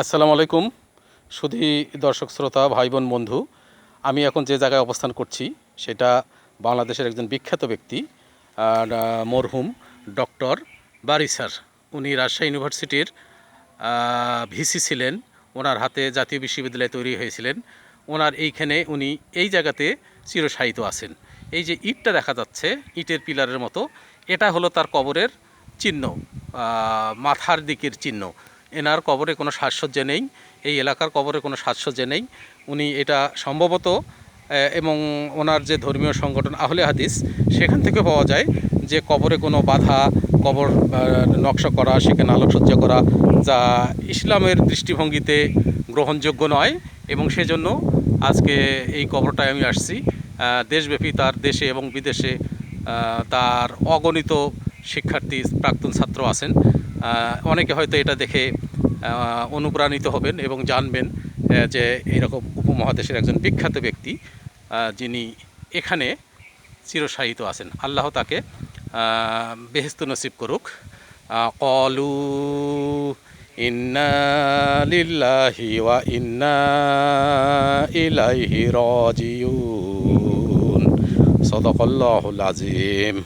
আসসালামু আলাইকুম, সুধী দর্শক শ্রোতা ভাই বোন বন্ধু। আমি এখন যে জায়গায় অবস্থান করছি, সেটা বাংলাদেশের একজন বিখ্যাত ব্যক্তি মরহুম ডক্টর বারি স্যার। উনি রাজশাহী ইউনিভার্সিটির ভিসি ছিলেন, ওনার হাতে জাতীয় বিশ্ববিদ্যালয় তৈরি হয়েছিলেন। ওনার এইখানে উনি এই জায়গাতে চিরসাহিত আছেন। এই যে ইটটা দেখা যাচ্ছে, ইটের পিলারের মতো, এটা হলো তার কবরের চিহ্ন মাথার দিকের চিহ্ন। এনার কবরে কোনো সাজসজ্জা নেই, এই এলাকার কবরে কোনো সাজসজ্জা নেই। উনি এটা সম্ভবত এবং ওনার যে ধর্মীয় সংগঠন আহলে হাদিস, সেখান থেকে পাওয়া যায় যে কবরে কোনো বাধা, কবর নকশা করা, সেখানে আলোকসজ্জা করা, যা ইসলামের দৃষ্টিভঙ্গিতে গ্রহণযোগ্য নয়। এবং সেজন্য আজকে এই কবরটায় আমি আসছি। দেশব্যাপী তার দেশে এবং বিদেশে তার অগণিত শিক্ষার্থী, প্রাক্তন ছাত্র আছেন। অনেকে হয়তো এটা দেখে অনুপ্রাণিত হবেন এবং জানবেন যে এরকম উপমহাদেশের একজন বিখ্যাত ব্যক্তি যিনি এখানে চিরসাহিত আছেন। আল্লাহ তাকে বেহেস্ত নসিব করুক। কলু ইন্না লিল্লাহি ওয়া ইন্না ইলাইহি রাজিউন। সদাকাল্লাহুল আজিম।